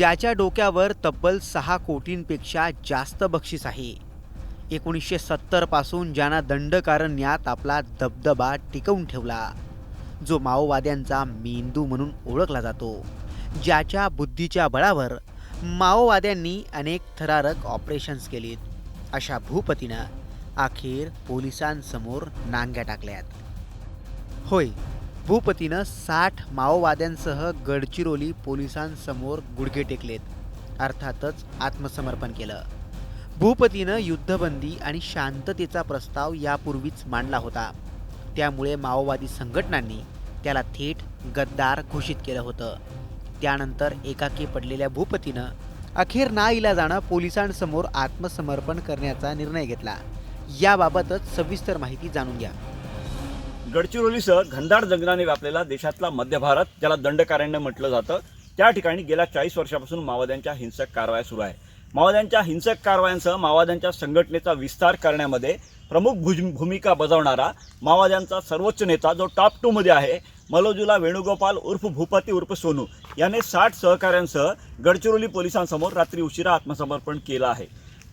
ज्याच्या डोक्यावर तब्बल सहा कोटींपेक्षा जास्त बक्षीस आहे. एकोणीसशे सत्तरपासून ज्यानं दंडकारण्यात आपला दबदबा टिकवून ठेवला जो माओवाद्यांचा मेंदू म्हणून ओळखला जातो ज्याच्या बुद्धीच्या बळावर माओवाद्यांनी अनेक थरारक ऑपरेशन्स केलीत. अशा भूपतीनं अखेर पोलिसांसमोर नांग्या टाकल्यात. होय भूपतीनं साठ माओवाद्यांसह गडचिरोली पोलिसांसमोर गुडघे टेकलेत अर्थातच आत्मसमर्पण केलं. भूपतीनं युद्धबंदी आणि शांततेचा प्रस्ताव यापूर्वीच मांडला होता. त्यामुळे माओवादी संघटनांनी त्याला थेट गद्दार घोषित केलं होतं. त्यानंतर एकाकी पडलेल्या भूपतीनं अखेर ना जाणं पोलिसांसमोर आत्मसमर्पण करण्याचा निर्णय घेतला. याबाबतच सविस्तर माहिती जाणून घ्या. गडचिरोलीसह घनदाट जंगलाने व्यापलेला देशातला मध्य भारत ज्याला दंडकारण्य म्हटलं जातं त्या ठिकाणी गेल्या चाळीस वर्षापासून माओवाद्यांच्या हिंसक कारवाया सुरू आहे. माओवाद्यांच्या हिंसक कारवायांसह माओवाद्यांच्या संघटनेचा विस्तार करण्यामध्ये प्रमुख भुज भूमिका बजावणारा माओवाद्यांचा सर्वोच्च नेता जो टॉप टूमध्ये आहे मलोजुला वेणुगोपाल उर्फ भूपती उर्फ सोनू याने साठ सहकाऱ्यांसह गडचिरोली पोलिसांसमोर रात्री उशिरा आत्मसमर्पण केलं आहे.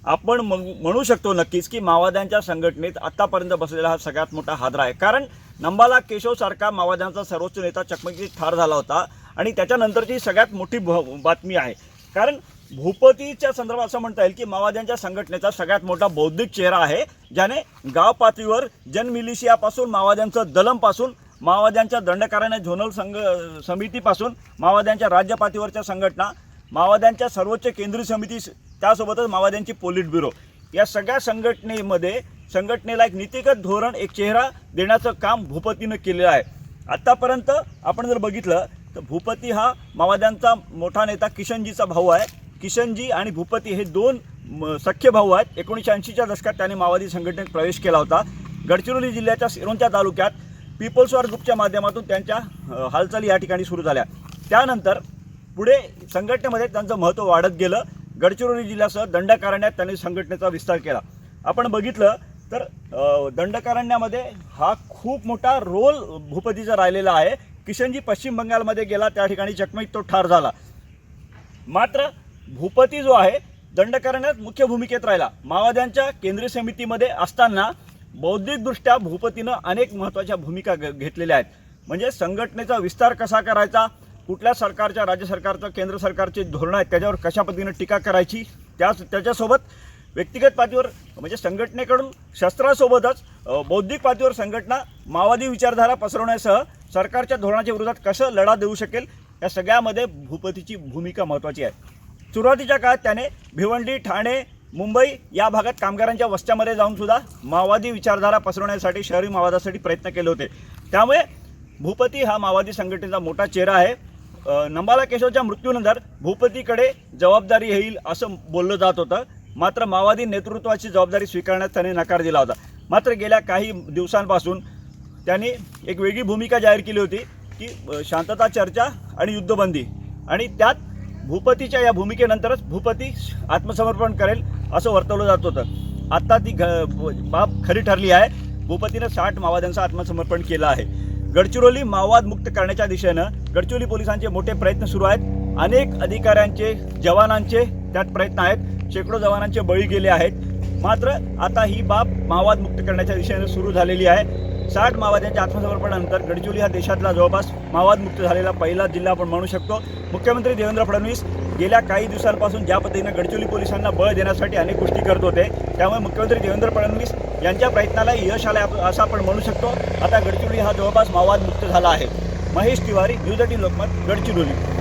आपण मग- म्हणू शकतो नक्कीच की माओवाद्यांच्या संघटनेत आत्तापर्यंत बसलेला हा सगळ्यात मोठा हादरा आहे. कारण नंबाला केशव सारखा माओवाद्यांचा सर्वोच्च नेता चकमकीत ठार झाला होता आणि त्याच्यानंतरची सगळ्यात मोठी भ- बातमी आहे. कारण भूपतीच्या संदर्भात असं म्हणता येईल की माओवाद्यांच्या संघटनेचा सगळ्यात मोठा बौद्धिक चेहरा आहे ज्याने गाव पातळीवर जनमिलिशियापासून माओवाद्यांचं दलमपासून माओवाद्यांच्या दंडकारण्या झोनल संघ समितीपासून माओवाद्यांच्या राज्य पातळीवरच्या संघटना माओवाद्यांच्या सर्वोच्च केंद्रीय समिती त्यासोबतच माओवाद्यांची पोलिट ब्युरो या सगळ्या संघटनेमध्ये संघटनेला एक नीतिगत धोरण एक चेहरा देण्याचं काम भूपतीनं केलेलं आहे. आत्तापर्यंत आपण जर बघितलं तर भूपती हा माओवाद्यांचा मोठा नेता किशनजीचा भाऊ आहे. किशनजी आणि भूपती हे दोन सख्य भाऊ आहेत. एकोणीसशे ऐंशीच्या दशकात त्याने माओवादी संघटनेत प्रवेश केला होता. गडचिरोली जिल्ह्याच्या सिरोंच्या तालुक्यात पीपल्स वॉर ग्रुपच्या माध्यमातून त्यांच्या हालचाली या ठिकाणी सुरू झाल्या. त्यानंतर पुढे संघटनेमध्ये त्यांचं महत्त्व वाढत गेलं. गडचिरोली जिल्ह्यासह दंडकारण्यात त्यांनी संघटनेचा विस्तार केला. आपण बघितलं तर दंडकारण्यामध्ये हा खूप मोठा रोल भूपतीचा राहिलेला आहे. किशनजी पश्चिम बंगालमध्ये गेला त्या ठिकाणी चकमकीत तो ठार झाला. मात्र भूपती जो आहे दंडकारण्यात मुख्य भूमिकेत राहिला. माओवाद्यांच्या केंद्रीय समितीमध्ये असताना बौद्धिकदृष्ट्या भूपतीनं अनेक महत्त्वाच्या भूमिका घेतलेल्या आहेत. म्हणजे संघटनेचा विस्तार कसा करायचा कुठल्या सरकारच्या राज्य सरकारचं केंद्र सरकारचे धोरणं आहेत त्याच्यावर कशा पद्धतीनं टीका करायची त्याच त्याच्यासोबत व्यक्तिगत पातळीवर म्हणजे संघटनेकडून शस्त्रासोबतच बौद्धिक पातळीवर संघटना माओवादी विचारधारा पसरवण्यासह सरकारच्या धोरणाच्या विरोधात कसं लढा देऊ शकेल या सगळ्यामध्ये भूपतीची भूमिका महत्त्वाची आहे. सुरुवातीच्या काळात त्याने भिवंडी ठाणे मुंबई या भागात कामगारांच्या वस्त्यामध्ये जाऊन सुद्धा माओवादी विचारधारा पसरवण्यासाठी शहरी माओवादासाठी प्रयत्न केले होते. त्यामुळे भूपती हा माओवादी संघटनेचा मोठा चेहरा आहे. नंबाला केशवच्या मृत्यूनंतर भूपतीकडे जबाबदारी येईल असं बोललं जात होतं. मात्र माओवादी नेतृत्वाची जबाबदारी स्वीकारण्यास त्यांनी नकार दिला होता. मात्र गेल्या काही दिवसांपासून त्यांनी एक वेगळी भूमिका जाहीर केली होती की शांतता चर्चा आणि युद्धबंदी. आणि त्यात भूपतीच्या या भूमिकेनंतरच भूपती आत्मसमर्पण करेल असं वर्तवलं जात होतं. आत्ता ती घ बाब खरी ठरली आहे. भूपतीनं साठ माओवाद्यांचं आत्मसमर्पण केलं आहे. गडचिरोली माओवाद मुक्त करण्याच्या दिशेनं गडचिरोली पोलिसांचे मोठे प्रयत्न सुरू आहेत. अनेक अधिकाऱ्यांचे जवानांचे त्यात प्रयत्न आहेत. शेकडो जवानांचे बळी गेले आहेत. मात्र आता ही बाब माओवाद मुक्त करण्याच्या दिशेने सुरू झालेली आहे. साठ माओवाद्यांच्या आत्मसमर्पणानंतर गडचिरोली हा देशातला जवळपास माओवाद मुक्त झालेला पहिला जिल्हा आपण म्हणू शकतो. मुख्यमंत्री देवेंद्र फडणवीस गेल्या काही दिवसांपासून ज्या पद्धतीनं गडचिरोली पोलिसांना बळ देण्यासाठी अनेक गोष्टी करत होते त्यामुळे मुख्यमंत्री देवेंद्र फडणवीस यांच्या प्रयत्नाला यश आलं असं आपण म्हणू शकतो. आता गडचिरोली हा जवळपास माओवाद मुक्त झाला आहे. Mahesh Tiwari news eighteen Lokmat Gadchiroli.